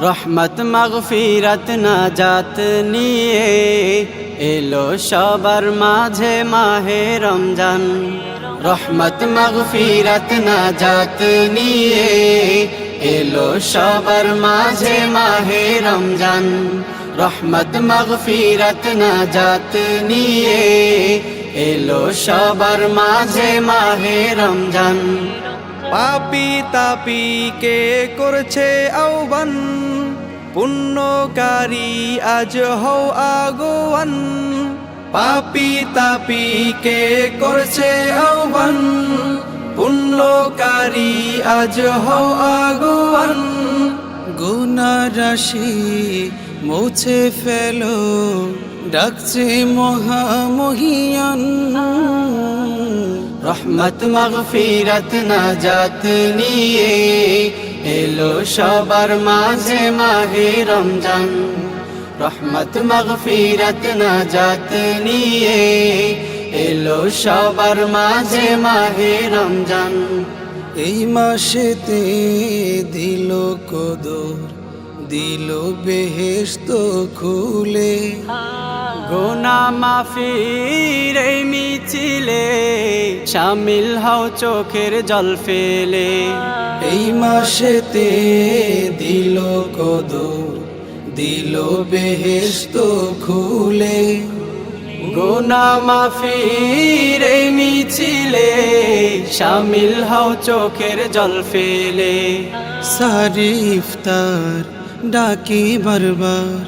রহমত মগফিরত নাজাত নিয়ে এলো সবার মাঝে মাহে রমজান রহমত মগফিরত নাজাত নিয়ে এলো সবার মাঝে মাহে রমজান রহমত মগফিরত নাজাত নিয়ে এলো সবার মাঝে মাহে রমজান। পাপি তাপি কে করছে আহ্বান? পুণ্যকারী আজ হও আগোয়ান। পাপি তাপি কে করছে আহ্বান? পুণ্যকারী আজ হও আগোয়ান। গুনা রাশি মুছে ফেলো, ডাকছে মহামহিয়ান। রহমত, মগফিরত, নাজাত নিয়ে এলো সবার মাঝে মাহে রমজান। রহমত, মগফিরত, নাজাত নিয়ে এলো সবার মাঝে মাহে রমজান। এই মাসেতে দিল কদর দিল বেহেস্ত খুলে। গোনা মাফির এই মিছিলে শামিল হও চোখের জল ফেলে। এই মাসেতে দিল কদর, দিল বেহেস্ত খুলে। গোনা মাফির এই মিছিলে শামিল হও চোখের জল ফেলে। সারি ইফতার ডাকে বারবার,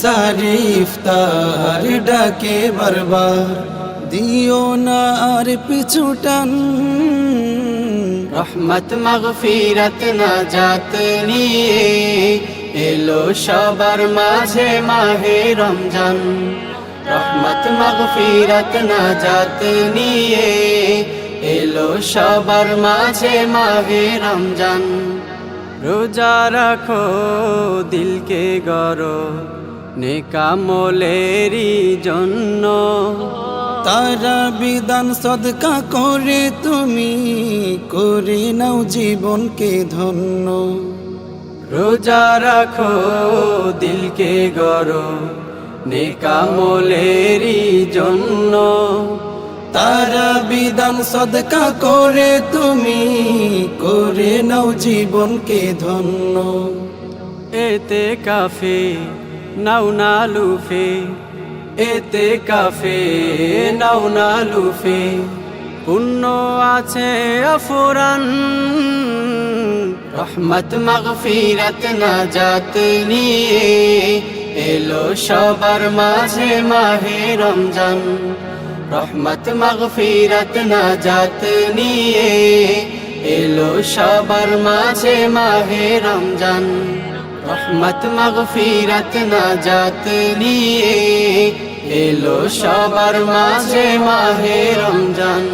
সারি ইফতার ডাকে বারবার, দিও না আর পিছুটান রহমত, মগফিরত, নাজাত নিয়ে এলো সবার মাঝে মাহে রমজান। রহমত, মগফিরত, নাজাত নিয়ে এলো সবার মাঝে মাহে রমজান। রোজা রাখো দিলকে গরো নেকামলেরই জন্য। তারা বিধান সদকা করে তুমি করে নাও জীবনকে ধন্য। রোজা রাখো দিলকে গরো নেকামলেরই জন্য। তারা বিধান সদকা করে, তুমি করে নাও জীবনকে ধন্য। এতে কাফে নাও না লুফে। এতে কাফে নাও না লুফে। পুণ্য আছে অফুরান। রহমত, মগফিরত, নাজাত নিয়ে এলো সবার মাঝে মাহে রমজান। রহমত মগফিরত নাজাত নিয়ে এলো সবার মাঝে মাহে রমজান। রহমত মগফিরত নাজাত নিয়ে এলো সবার মাঝে মাহে রমজান।